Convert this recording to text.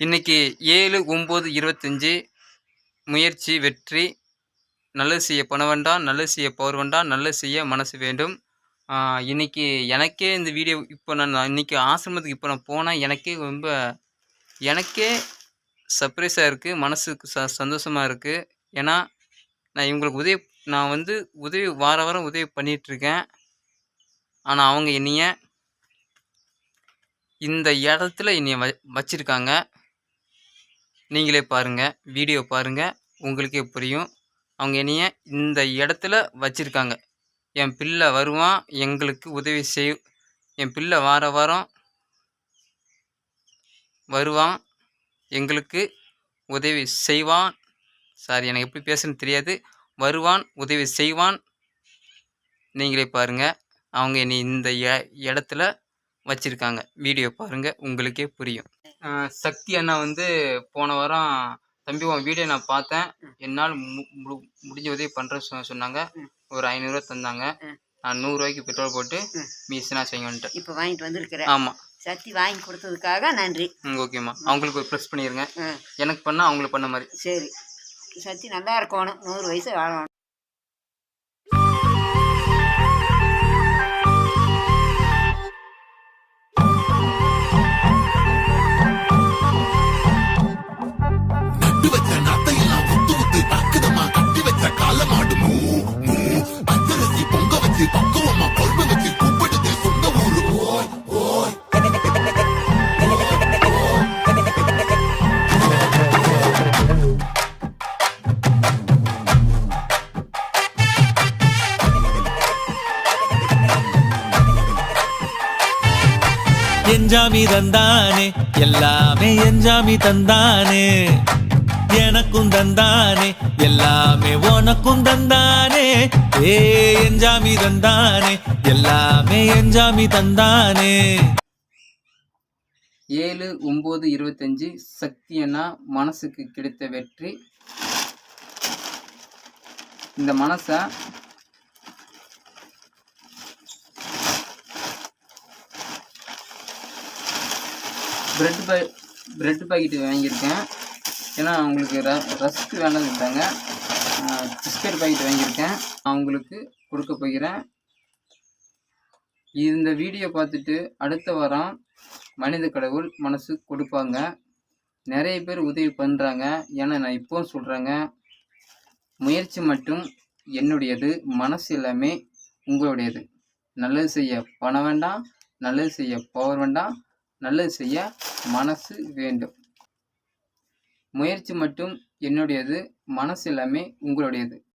இன்னைக்கு ஏழு ஒம்பது இருபத்தஞ்சி முயற்சி வெற்றி. நல்லது செய்ய பணம் வேண்டாம் நல்லது செய்ய பவர் வேண்டாம் நல்லது செய்ய மனசு வேண்டும். இன்னைக்கு எனக்கே இந்த வீடியோ இப்போ நான் நான் இன்னைக்கு ஆசிரமத்துக்கு இப்போ நான் போனால் எனக்கே ரொம்ப எனக்கே சர்ப்ரைஸாக இருக்குது மனசுக்கு ச சந்தோஷமாக இருக்குது ஏன்னா நான் இவங்களுக்கு உதவி நான் வந்து உதவி வார வாரம் உதவி பண்ணிகிட்ருக்கேன் ஆனால் அவங்க என்னைய இந்த இடத்துல என்னைய வ வச்சுருக்காங்க. நீங்களே பாருங்கள் வீடியோ பாருங்கள் உங்களுக்கே புரியும். அவங்க என்னைய இந்த இடத்துல வச்சுருக்காங்க. என் பிள்ளை வருவான் எங்களுக்கு உதவி செய் என் பிள்ளை வார வாரம் வருவான் எங்களுக்கு உதவி செய்வான். சாரி எனக்கு எப்படி பேசுன்னு தெரியாது. வருவான் உதவி செய்வான். நீங்களே பாருங்கள் அவங்க என்னை இந்த எ- இடத்துல வச்சுருக்காங்க. வீடியோ பாருங்கள் உங்களுக்கே புரியும். சக்தி அண்ணா வந்து போன வாரம் தம்பி உன் வீடியோ நான் பார்த்தேன். என்னால் முடிஞ்ச உதவி பண்ணுறேன்னு சொ சொன்னாங்க. ஒரு ஐநூறுரூவா தந்தாங்க. நான் நூறுரூவாய்க்கு பெட்ரோல் போட்டு ம். மீசினா செய்யன்ட்டு இப்போ வாங்கிட்டு வந்திருக்கிற ஆமாம் சக்தி வாங்கி கொடுத்ததுக்காக நன்றி. ம் ஓகேம்மா அவங்களுக்கு ஒரு ப்ரெஸ் பண்ணிடுங்க எனக்கு பண்ணால் அவங்களுக்கு பண்ண மாதிரி. சரி. சக்தி நல்லா இருக்கணும். நூறு வயசு வாழணும். எஞ்சாமி தந்தானே எல்லாமே எஞ்சாமி தந்தானே எனக்கும் தந்தானே எல்லாமே உனக்கும் தந்தானே ஏ எஞ்சாமி தந்தானே எல்லாமே எஞ்சாமி தந்தானே ஏழு ஒம்பது இருபத்தஞ்சு சக்தி அண்ணா மனசுக்கு கிடைத்த வெற்றி. இந்த மனசை பிரெட் பை பிரெட் பாக்கெட்டு வாங்கியிருக்கேன். ஏன்னா அவங்களுக்கு ர ரஸ்க் வேண்டாம் இருந்தாங்க பிஸ்கட் பாக்கெட் வாங்கியிருக்கேன். அவங்களுக்கு கொடுக்க போகிறேன். இந்த வீடியோ பார்த்துட்டு அடுத்த வாரம் மனித கடவுள் மனசு கொடுப்பாங்க. நிறைய பேர் உதவி பண்ணுறாங்க ஏன்னா நான் இப்போவும் சொல்கிறேங்க முயற்சி மட்டும் என்னுடையது மனசு எல்லாமே உங்களுடையது. நல்லது செய்ய பணம் வேண்டாம் நல்லது செய்ய பவர் வேண்டாம் நல்லது செய்ய மனசு வேண்டும். முயற்சி மட்டும் என்னுடையது மனசு எல்லாமே உங்களுடையது.